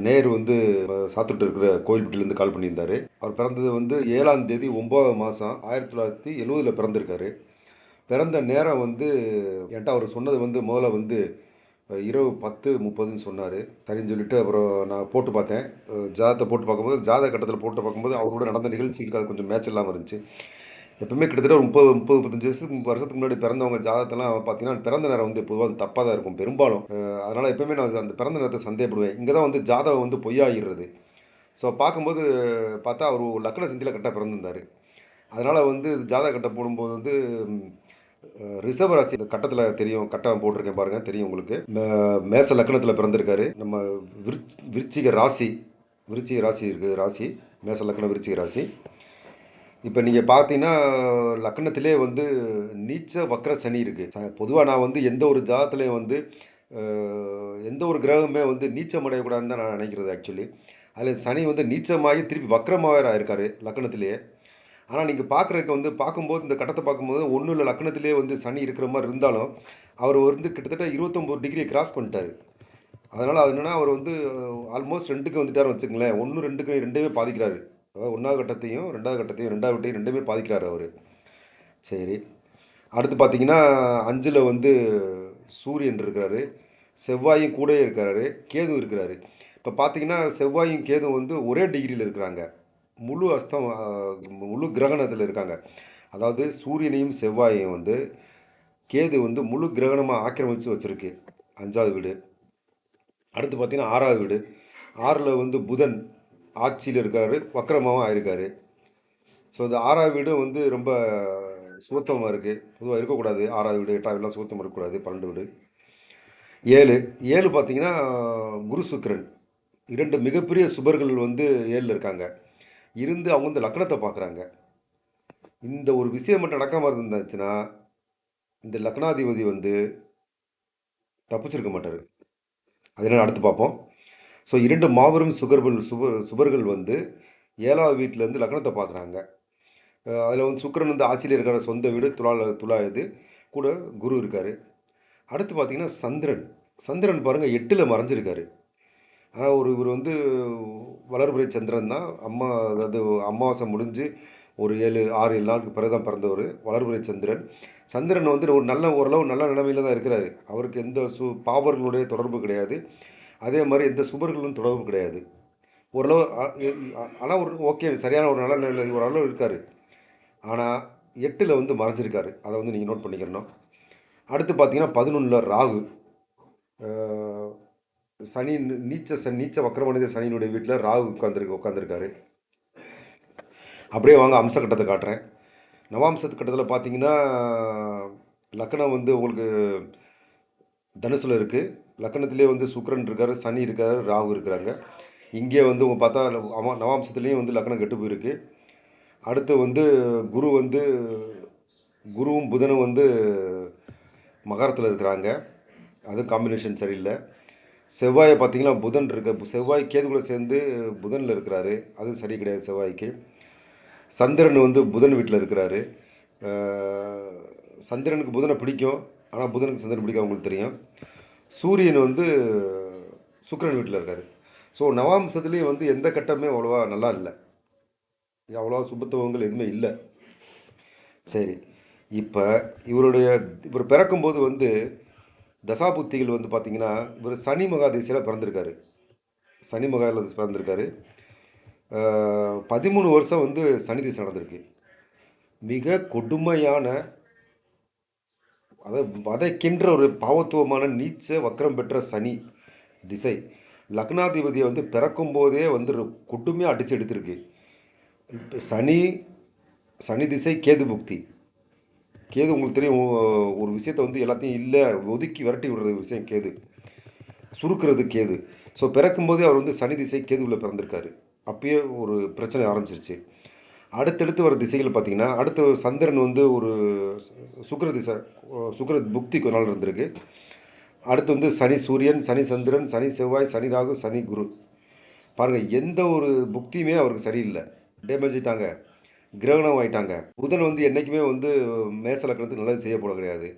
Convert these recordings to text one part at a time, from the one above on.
நேரு வந்து சாத்துட்டு இருக்கிற கோயில்பட்டிலேருந்து கால் பண்ணியிருந்தாரு. அவர் பிறந்தது வந்து ஏழாம் தேதி ஒன்பதாம் மாதம் ஆயிரத்தி தொள்ளாயிரத்தி எழுவதில் பிறந்திருக்காரு. பிறந்த நேரம் வந்து என்கிட்ட அவர் சொன்னது வந்து முதல்ல வந்து இரவு பத்து முப்பதுன்னு சொன்னார். சரின்னு சொல்லிட்டு அப்புறம் நான் போட்டு பார்த்தேன். அஹ், ஜாதகத்தை போட்டு பார்க்கும்போது ஜாதக கட்டத்தில் போட்டு பார்க்கும்போது அவரோட நடந்த நிகழ்ச்சிகளுக்கு அது கொஞ்சம் மேட்ச் இல்லாமல் இருந்துச்சு. எப்பவுமே கிட்டத்தட்ட ஒரு முப்பது முப்பது முப்பத்தஞ்சு வருஷத்துக்கு முப்பது வருஷத்துக்கு முன்னாடி பிறந்தவங்க ஜாதகத்தெல்லாம் பார்த்தீங்கன்னா பிறந்த நேரம் வந்து பொதுவாக தப்பாக தான் இருக்கும் பெரும்பாலும். அதனால் எப்பவுமே நான் அந்த பிறந்த நேரத்தை சந்தேகப்படுவேன். இங்கே தான் வந்து ஜாதகம் வந்து பொய்யாகிடுறது. ஸோ பார்க்கும்போது பார்த்தா அவர் லக்ன சந்தியில் கரெக்டாக பிறந்திருந்தார். அதனால் வந்து ஜாதக கட்டம் போடும்போது வந்து ரிசர்வ் ராசி கட்டத்தில் தெரியும் கட்டம் போட்டிருக்கேன் பாருங்கள் தெரியும் உங்களுக்கு. மேச லக்னத்தில் பிறந்திருக்காரு. நம்ம விருச் விருச்சிக ராசி விருச்சிக ராசி இருக்குது ராசி மேச லக்ன விருச்சிக ராசி. இப்போ நீங்கள் பார்த்தீங்கன்னா லக்னத்திலே வந்து நீச்ச வக்ர சனி இருக்குது பொதுவாக நான் வந்து எந்த ஒரு ஜாதத்துலேயும் வந்து எந்த ஒரு கிரகமே வந்து நீச்சம் அடையக்கூடாதுன்னு தான் நான் நினைக்கிறது ஆக்சுவலி அதில் சனி வந்து நீச்சமாகி திருப்பி வக்ரமாக இருக்கார் லக்னத்திலேயே ஆனால் நீங்கள் பார்க்குறதுக்கு வந்து பார்க்கும்போது இந்த கட்டத்தை பார்க்கும்போது ஒன்றும் இல்லை லக்னத்திலே வந்து சனி இருக்கிற மாதிரி இருந்தாலும் அவர் வந்து கிட்டத்தட்ட இருபத்தொம்போது டிகிரியை கிராஸ் பண்ணிட்டார். அதனால் அது என்னென்னா அவர் வந்து ஆல்மோஸ்ட் ரெண்டுக்கு வந்துட்டார் வச்சுங்களேன் ஒன்று ரெண்டுக்கு ரெண்டுமே பாதிக்கிறாரு. அதாவது ஒன்றாவது கட்டத்தையும் ரெண்டாவது கட்டத்தையும் ரெண்டாவது கட்டையும் ரெண்டுமே பாதிக்கிறார் அவர். சரி. அடுத்து பார்த்தீங்கன்னா அஞ்சில் வந்து சூரியன் இருக்கிறாரு. செவ்வாயும் கூடயே இருக்கிறாரு. கேது இருக்கிறாரு. இப்போ பார்த்தீங்கன்னா செவ்வாயும் கேது வந்து ஒரே டிகிரியில் இருக்கிறாங்க. முழு அஸ்தம் முழு கிரகணத்தில் இருக்காங்க. அதாவது சூரியனையும் செவ்வாயையும் வந்து கேது வந்து முழு கிரகணமாக ஆக்கிரமித்து வச்சுருக்கு. அஞ்சாவது வீடு. அடுத்து பார்த்தீங்கன்னா ஆறாவது வீடு. ஆறில் வந்து புதன் ஆட்சியில் இருக்காரு வக்கரமாகவும் ஆயிருக்காரு. ஸோ இந்த ஆறாவது வீடு வந்து ரொம்ப சுத்தமாக இருக்குது பொதுவாக இருக்கக்கூடாது. ஆறாவது வீடு எட்டாவது வீடுலாம் சுத்தமாக இருக்கக்கூடாது. பன்னெண்டு வீடு. ஏழு. ஏழு பார்த்தீங்கன்னா குரு சுக்கிரன். இரண்டு மிகப்பெரிய சுபர்கள் வந்து ஏழில் இருக்காங்க. இருந்து அவங்க வந்து லக்னத்தை பார்க்குறாங்க இந்த ஒரு விஷயம் மட்டும் நடக்காமல் இருந்துச்சுன்னா இந்த லக்னாதிபதி வந்து தப்பிச்சிருக்க மாட்டார். அது என்ன அடுத்து பார்ப்போம் ஸோ இரண்டு மாபெரும் சுகர்கள் சுப சுபர்கள் வந்து ஏழாவது வீட்டிலேருந்து லக்னத்தை பார்க்குறாங்க. அதில் வந்து சுக்கிரன் வந்து ஆட்சியில் இருக்கிற சொந்த வீடு துலா துலா இது. கூட குரு இருக்கார். அடுத்து பார்த்தீங்கன்னா சந்திரன். சந்திரன் பாருங்கள் எட்டில் மறைஞ்சிருக்காரு. ஆனால் ஒரு இவர் வந்து வளர்புரை சந்திரன் தான். அம்மா அதாவது அமாவாசை முடிஞ்சு ஒரு ஏழு ஆறு ஏழு நாளுக்கு பிறகு தான் பிறந்தவர் வளர்புரை சந்திரன். சந்திரன் வந்து ஒரு நல்ல ஓரளவு நல்ல நிலைமையில தான் இருக்கிறாரு. அவருக்கு எந்த சு பாவர்களுடைய தொடர்பு கிடையாது. அதே மாதிரி எந்த சுபர்களும் தொடர்பு கிடையாது. ஓரளவு ஆனால் ஒரு ஓகே சரியான ஒரு நல்ல நிலை ஓரளவு இருக்கார். ஆனால் எட்டில் வந்து மறைஞ்சிருக்காரு. அதை வந்து நீங்கள் நோட் பண்ணிக்கிறணும் அடுத்து பார்த்தீங்கன்னா பதினொன்றில் ராகு. சனி நீச்ச சனி நீச்ச வக்கரமடைந்த சனியினுடைய வீட்டில் ராகு உட்காந்துருக்கு உட்காந்துருக்காரு அப்படியே வாங்க அம்சக்கட்டத்தை காட்டுறேன். நவாம்சத்து கட்டத்தில் பார்த்தீங்கன்னா லக்னம் வந்து உங்களுக்கு தனுசில் இருக்குது லக்னத்திலே வந்து சுக்கரன் இருக்கார் சனி இருக்கார் ராகு இருக்கிறாங்க. இங்கே வந்து பார்த்தா அமா நவாம்சத்துலேயும் வந்து லக்னம் கெட்டு போயிருக்கு. அடுத்து வந்து குரு வந்து குருவும் புதனும் வந்து மகரத்தில் இருக்கிறாங்க. அது காம்பினேஷன் சரியில்லை. செவ்வாயை பார்த்திங்கன்னா புதன் இருக்க செவ்வாய் கேது கூட சேர்ந்து புதனில் இருக்கிறாரு. அது சரி கிடையாது செவ்வாய்க்கு. சந்திரன் வந்து புதன் வீட்டில் இருக்கிறாரு. சந்திரனுக்கு புதனை பிடிக்கும். ஆனால் புதனுக்கு சந்திரன் பிடிக்கும் அவங்களுக்கு தெரியும். சூரியன் வந்து சுக்கிரன் வீட்டில் இருக்கார். ஸோ நவாம்சத்துலேயும் வந்து எந்த கட்டமே அவ்வளோவா நல்லா இல்லை. அவ்வளோவா சுபத்துவங்கள் எதுவுமே இல்லை. சரி இப்போ இவருடைய இவர் பிறக்கும்போது வந்து தசாபுத்திகள் வந்து பார்த்திங்கன்னா இவர் சனி மகாதேசியில் பிறந்திருக்காரு. சனி மகாவில் பிறந்திருக்காரு. பதிமூணு வருஷம் வந்து சனி திசை நடந்திருக்கு. மிக கொடுமையான அதை வதைக்கின்ற ஒரு பாவத்துவமான நீச்ச வக்கரம் பெற்ற சனி திசை. லக்னாதிபதியை வந்து பிறக்கும் போதே வந்து ஒரு அடித்து எடுத்திருக்கு. சனி சனி திசை கேது புக்தி கேது உங்களுக்கு தெரியும் ஒரு விஷயத்தை வந்து எல்லாத்தையும் இல்லை ஒதுக்கி விரட்டி விடுற விஷயம் கேது. சுருக்கிறது கேது. ஸோ பிறக்கும்போதே அவர் வந்து சனி திசை கேதுவில் பிறந்திருக்காரு. அப்பயே ஒரு பிரச்சனை ஆரம்பிச்சிருச்சு. அடுத்தடுத்து வர திசைகள் பார்த்திங்கன்னா அடுத்து சந்திரன் வந்து ஒரு சுக்கர திசை சுக்கர புக்தி கொஞ்ச நாள் இருந்திருக்கு. அடுத்து வந்து சனி சூரியன் சனி சந்திரன் சனி செவ்வாய் சனி ராகு சனி குரு. பாருங்கள் எந்த ஒரு புக்தியுமே அவருக்கு சரியில்லை. டேமேஜ் ஆகிட்டாங்க கிரகணம் ஆகிட்டாங்க புதன் வந்து என்றைக்குமே வந்து மேசலக்கணத்துக்கு நல்லது செய்ய போகிறது கிடையாது.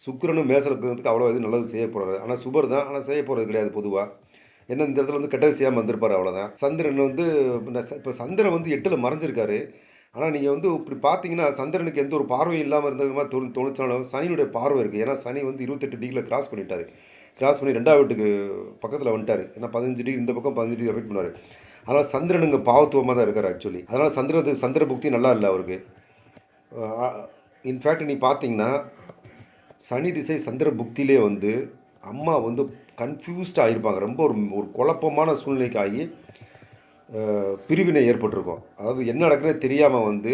சுக்கரனும் மேசலக்கணத்துக்கு அவ்வளோ இது நல்லது செய்ய போகிறது ஆனால் சுபர் தான் ஆனால் செய்ய போகிறது கிடையாது பொதுவாக என்ன இந்த இடத்துல வந்து கெட்ட செய்யாமல் வந்திருப்பார் அவ்வளோதான் சந்திரன் வந்து இப்போ சந்திரன் வந்து எட்டில் மறைஞ்சிருக்காரு. ஆனால் நீங்கள் வந்து இப்படி பார்த்தீங்கன்னா சந்திரனுக்கு எந்த ஒரு பார்வையும் இல்லாமல் இருந்த மாதிரி தோணு தோணுச்சாலும் சனியுடைய பார்வை இருக்குது ஏன்னா சனி வந்து இருபத்தெட்டு டிகிரியில் கிராஸ் பண்ணிட்டார். கிராஸ் பண்ணி ரெண்டாவது வீட்டுக்கு பக்கத்தில் வந்துட்டார். ஏன்னா பதினஞ்சு டிகிரி இந்த பக்கம் பதினஞ்சு டிகிரி அஃபெக்ட் பண்ணார் அதனால் சந்திரன் இங்கே பாவத்துவமாக தான் இருக்கார் ஆக்சுவலி அதனால் சந்திரது சந்திர புக்தி நல்லா இல்லை அவருக்கு. இன்ஃபேக்ட் நீ பார்த்தீங்கன்னா சனி திசை சந்திர புக்தியிலே வந்து அம்மா வந்து கன்ஃபியூஸ்டாக ஆகியிருப்பாங்க ரொம்ப ஒரு ஒரு குழப்பமான சூழ்நிலைக்கு ஆகி பிரிவினை ஏற்பட்டிருக்கும். அதாவது என்ன நடக்குதுனே தெரியாமல் வந்து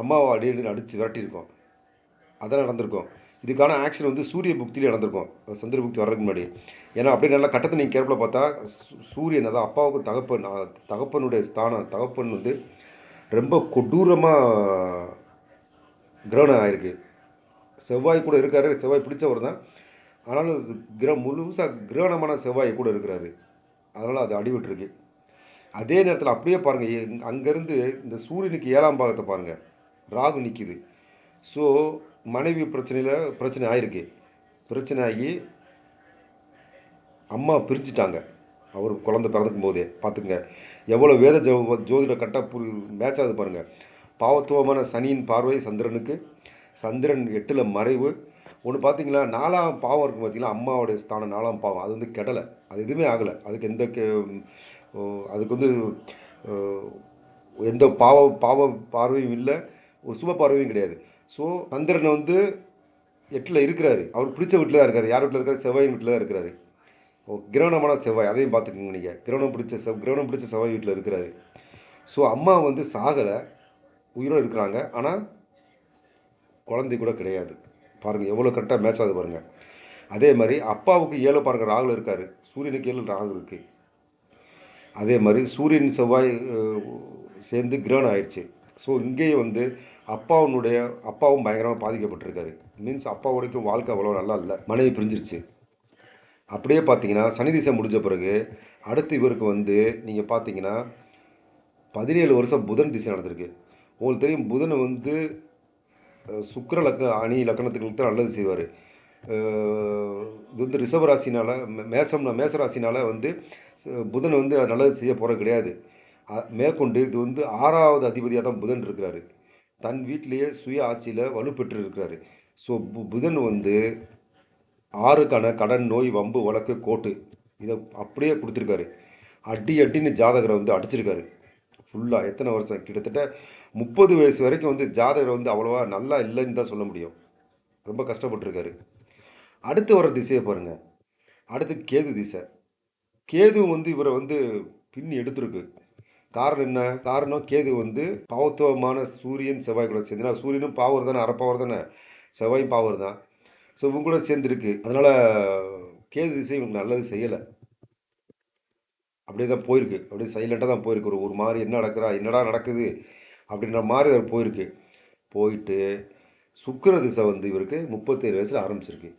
அம்மாவை அடி அடித்து விரட்டியிருக்கோம். அதெல்லாம் நடந்திருக்கும். இதுக்கான ஆக்ஷன் வந்து சூரிய புக்தியில் நடந்திருக்கும். சந்திர புக்தி வர்றதுக்கு முன்னாடி. ஏன்னா அப்படியே நல்லா கட்டத்தை நீங்கள் கேர்ஃபுல்லாக பார்த்தா சூரியன் அதான் அப்பாவுக்கு தகப்பன் தகப்பனுடைய ஸ்தானம் தகப்பன் வந்து ரொம்ப கொடூரமாக கிரகணம் ஆகிருக்கு செவ்வாய் கூட இருக்காரு. செவ்வாய் பிடிச்சவர் தான் ஆனாலும் கிர முழுசாக கிரகணமான செவ்வாய் கூட இருக்கிறாரு. அதனால் அது அடிபட்டுருக்கு. அதே நேரத்தில் அப்படியே பாருங்கள் அங்கேருந்து இந்த சூரியனுக்கு ஏழாம் பாகத்தை பாருங்கள் ராகு நிற்கிது ஸோ மனைவி பிரச்சனையில் பிரச்சனை ஆகிருக்கு பிரச்சனை ஆகி அம்மா பிரிஞ்சிட்டாங்க. அவர் குழந்தை பிறந்துக்கும் போதே பார்த்துக்குங்க எவ்வளோ வேத ஜோ ஜோதிட கரெக்டாக புரி மேட்ச் ஆகுது பாருங்கள் பாவத்துவமான சனியின் பார்வை சந்திரனுக்கு. சந்திரன் எட்டில் மறைவு. ஒன்று பார்த்தீங்களா நாலாம் பாவம் இருக்கும் பார்த்தீங்களா அம்மாவோடைய ஸ்தானம் நாலாம் பாவம். அது வந்து கெடலை. அது எதுவுமே ஆகலை. அதுக்கு எந்த கே- அதுக்கு வந்து எந்த பாவ பாவ பார்வையும் இல்லை. ஒரு சுப பார்வையும் கிடையாது. ஸோ சந்திரன் வந்து எட்டில் இருக்கிறாரு. அவர் பிடிச்ச வீட்டில் தான் இருக்காரு. யார் வீட்டில் இருக்காரு? செவ்வாய் வீட்டில் தான் இருக்கிறாரு. ஓ கிரகணமான செவ்வாய். அதையும் பார்த்துக்கோங்க நீங்கள் கிரகணம் பிடிச்ச செவ் கிரகணம் பிடிச்ச செவ்வாய் வீட்டில் இருக்கிறாரு. ஸோ அம்மா வந்து சாகலை. உயிரோடு இருக்கிறாங்க. ஆனால் குழந்தை கூட கிடையாது. பாருங்கள் எவ்வளோ கரெக்டாக மேட்ச் ஆகுது பாருங்கள் அதே மாதிரி அப்பாவுக்கு ஏழு பாருங்கள் ராகுல் இருக்கார். சூரியனுக்கு ஏழு ராகு இருக்குது அதே மாதிரி சூரியன் செவ்வாய் சேர்ந்து கிரகணம் ஆயிடுச்சு. ஸோ இங்கேயும் வந்து அப்பாவுனுடைய அப்பாவும் பயங்கரமாக பாதிக்கப்பட்டிருக்காரு. மீன்ஸ் அப்பாவோடைக்கும் வாழ்க்கை அவ்வளோ நல்லா இல்லை. மனைவி பிரிஞ்சிருச்சு. அப்படியே பார்த்தீங்கன்னா சனி திசை முடிஞ்ச பிறகு அடுத்து இவருக்கு வந்து நீங்கள் பார்த்தீங்கன்னா பதினேழு வருஷம் புதன் திசை நடந்திருக்கு. உங்களுக்கு தெரியும் புதன் வந்து சுக்கர லக்க அணி லக்கணத்துக்கு தான் நல்லது செய்வார். இது வந்து ரிஷப ராசினால் மேசம்னா மேச ராசினால் வந்து புதன் வந்து நல்லது செய்ய போகிறது கிடையாது. மேற்கொண்டு இது வந்து ஆறாவது அதிபதியாக தான் புதன் இருக்கிறாரு. தன் வீட்டிலேயே சுய ஆட்சியில் வலுப்பெற்று இருக்கிறாரு. ஸோ பு புதன் வந்து ஆறுக்கான கடன் நோய் வம்பு வழக்கு கோட்டு இதை அப்படியே கொடுத்துருக்காரு. அடி அடின்னு ஜாதகரை வந்து அடிச்சிருக்காரு. ஃபுல்லாக எத்தனை வருஷம்? கிட்டத்தட்ட முப்பது வயசு வரைக்கும் வந்து ஜாதகர் வந்து அவ்வளோவா நல்லா இல்லைன்னு தான் சொல்ல முடியும். ரொம்ப கஷ்டப்பட்டுருக்காரு. அடுத்து வர திசையை பாருங்கள் அடுத்து கேது திசை. கேது வந்து இவரை வந்து பின்னி எடுத்திருக்கு. காரணம் என்ன? காரணம் கேது வந்து பாவத்துவமான சூரியன் செவ்வாய் கூட சேர்ந்து. சூரியனும் பாவர் தானே அறப்பாவர் தானே. செவ்வாயும் பாவர் தான். ஸோ இவங்க கூட சேர்ந்துருக்கு. அதனால் கேது திசை இவங்களுக்கு நல்லது செய்யலை. அப்படியே தான் போயிருக்கு. அப்படியே சைலண்ட்டாக தான் போயிருக்கு. ஒரு ஒரு மாதிரி என்ன நடக்குறா என்னடா நடக்குது அப்படின்ற மாதிரி அவர் போயிருக்கு. போயிட்டு சுக்கர திசை வந்து இவருக்கு முப்பத்தேழு வயசில் ஆரம்பிச்சிருக்கு.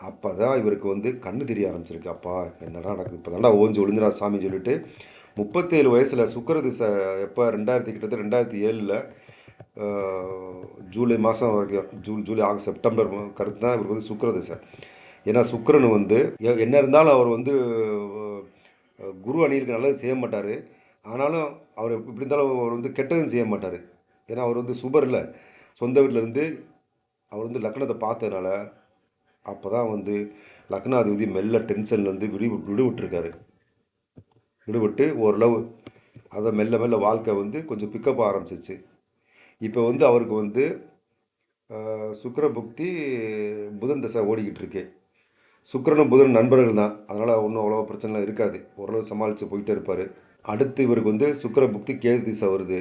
அப்போ தான் இவருக்கு வந்து கண்ணு தெரிய ஆரம்பிச்சிருக்கு. அப்பா என்னடா நடக்குது? இப்போ தாண்டா ஓஞ்சி ஒளிஞ்சிரா சாமி சொல்லிட்டு முப்பத்தேழு வயசில் சுக்கர திசை எப்போ? ரெண்டாயிரத்தி கிட்டத்தட்ட ரெண்டாயிரத்தி ஏழில் ஜூலை மாதம் வரைக்கும் ஜூ ஜூலை ஆகஸ்ட் செப்டம்பர் கருத்து தான் இவருக்கு வந்து சுக்கர திசை. ஏன்னா சுக்கரன் வந்து எ- என்ன இருந்தாலும் அவர் வந்து குரு அணியிற்கு நல்லது செய்ய மாட்டார். ஆனாலும் அவர் எப்படி இருந்தாலும் அவர் வந்து கெட்டதும் செய்ய மாட்டார். ஏன்னா அவர் வந்து சுபர் இல்லை. சொந்த வீட்டில் இருந்து அவர் வந்து லக்னத்தை பார்த்ததுனால அப்போ தான் வந்து லக்னாதிபதி மெல்ல டென்ஷன்லேருந்து விடு விடுவிட்டுருக்காரு விடுவிட்டு ஓரளவு அதை மெல்ல மெல்ல வாழ்க்கை வந்து கொஞ்சம் பிக்கப் ஆரம்பிச்சிச்சு. இப்போ வந்து அவருக்கு வந்து அஹ், புக்தி புதன் தசை ஓடிக்கிட்டு இருக்கு. சுக்கிரனும் புதன் நண்பர்கள் தான். அதனால் ஒன்றும் அவ்வளோ பிரச்சனைலாம் இருக்காது. ஓரளவு சமாளித்து போயிட்டே இருப்பார். அடுத்து இவருக்கு வந்து சுக்கர புக்தி கேது திசை வருது.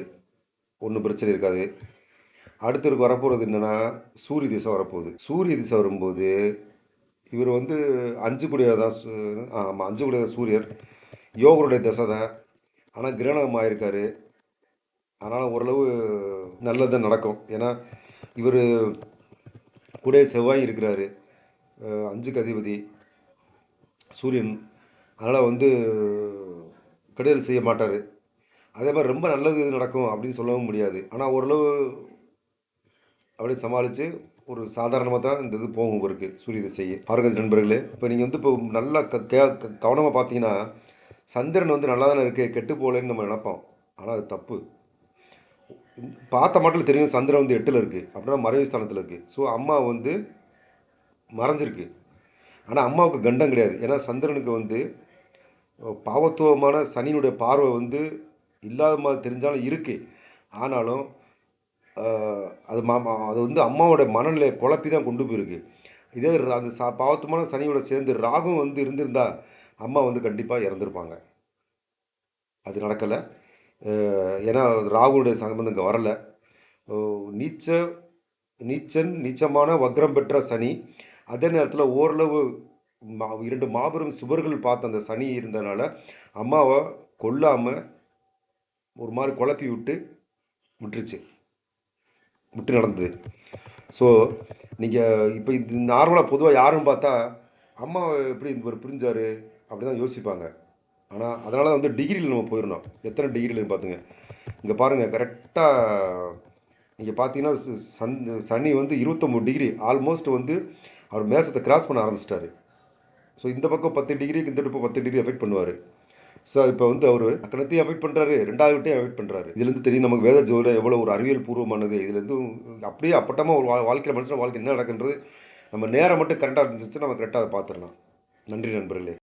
ஒன்றும் பிரச்சனை இருக்காது. அடுத்து இவருக்கு வரப்போகிறது என்னென்னா சூரிய திசை வரப்போகுது. சூரிய திசை வரும்போது இவர் வந்து அஞ்சு குடியாக தான் ஆமாம் அஞ்சு குடியாக தான் சூரியர். யோகருடைய திசை தான். ஆனால் கிரகணம் ஆயிருக்காரு. அதனால் ஓரளவு நல்லது நடக்கும். ஏன்னா இவர் கூட செவ்வாய் இருக்கிறாரு. அஞ்சுக்கு அதிபதி சூரியன். அதனால் வந்து கெடுதல் செய்ய மாட்டார். அதே மாதிரி ரொம்ப நல்லது நடக்கும் அப்படின்னு சொல்லவும் முடியாது. ஆனால் ஓரளவு அப்படியே சமாளித்து ஒரு சாதாரணமாக தான் இந்த இது போகும் இவருக்கு சூரிய திசையை பாருங்கள் நண்பர்களே இப்போ நீங்கள் வந்து இப்போ நல்லா க கவனமாக பார்த்தீங்கன்னா சந்திரன் வந்து நல்லா தானே இருக்குது கெட்டு போகலன்னு நம்ம நினப்போம். ஆனால் அது தப்பு. பார்த்த மட்டும் தெரியும் சந்திரன் வந்து எட்டில் இருக்குது அப்படின்னா மறைவு ஸ்தானத்தில் இருக்குது ஸோ அம்மா வந்து மறைஞ்சிருக்கு. ஆனால் அம்மாவுக்கு கண்டம் கிடையாது. ஏன்னா சந்திரனுக்கு வந்து பாவத்துவமான சனியினுடைய பார்வை வந்து இல்லாத மாதிரி தெரிஞ்சாலும் இருக்குது ஆனாலும் அது மா அது வந்து அம்மாவோட மனநிலையை குழப்பி தான் கொண்டு போயிருக்கு. இதே அந்த சா பாவத்துவமான சனியோட சேர்ந்து ராகும் வந்து இருந்திருந்தா அம்மா வந்து கண்டிப்பாக இறந்துருப்பாங்க. அது நடக்கலை. ஏன்னா ராகுனுடைய சம்பந்தம் இங்கே வரலை. நீச்ச நீச்சன் நீச்சமான வக்ரம் பெற்ற சனி அதே நேரத்தில் ஓரளவு மா இரண்டு மாபெரும் சுவர்கள் பார்த்த அந்த சனி இருந்தனால அம்மாவை கொல்லாமல் ஒரு மாதிரி குழப்பி விட்டு விட்டுருச்சு. விட்டு நடந்தது. ஸோ நீங்கள் இப்போ இது நார்மலாக பொதுவாக யாரும் பார்த்தா அம்மா எப்படி இவர் புரிஞ்சார் அப்படி தான் யோசிப்பாங்க. ஆனால் அதனால தான் வந்து டிகிரியில் நம்ம போயிடணும் எத்தனை டிகிரியில் பார்த்துங்க இங்கே பாருங்கள் கரெக்டாக நீங்கள் பார்த்தீங்கன்னா சன் சனி வந்து இருபத்தொம்போது டிகிரி ஆல்மோஸ்ட் வந்து அவர் மேசத்தை கிராஸ் பண்ண ஆரம்பிச்சிட்டாரு. ஸோ இந்த பக்கம் பத்து டிகிரிக்கு இந்த பக்கம் பத்து டிகிரி அஃபெக்ட் பண்ணுவார். ஸோ இப்போ வந்து அவர் அக்கணத்தையும் அஃபெக்ட் பண்ணுறாரு ரெண்டாவது விட்டையும் அஃபெக்ட் பண்ணுறாரு இதுலேருந்து தெரியும் நமக்கு வேத ஜோதிடம் எவ்வளோ ஒரு அறிவியல் பூர்வமானது. இதுலேருந்து அப்படியே அப்பட்டமாக ஒரு வா- வாழ்க்கையில் மனுஷன் வாழ்க்கை என்ன நடக்குன்றது நம்ம நேரம் மட்டும் கரெக்டாக இருந்துச்சு நம்ம கரெக்டாக அதை பார்த்துடலாம். நன்றி நண்பர்களே.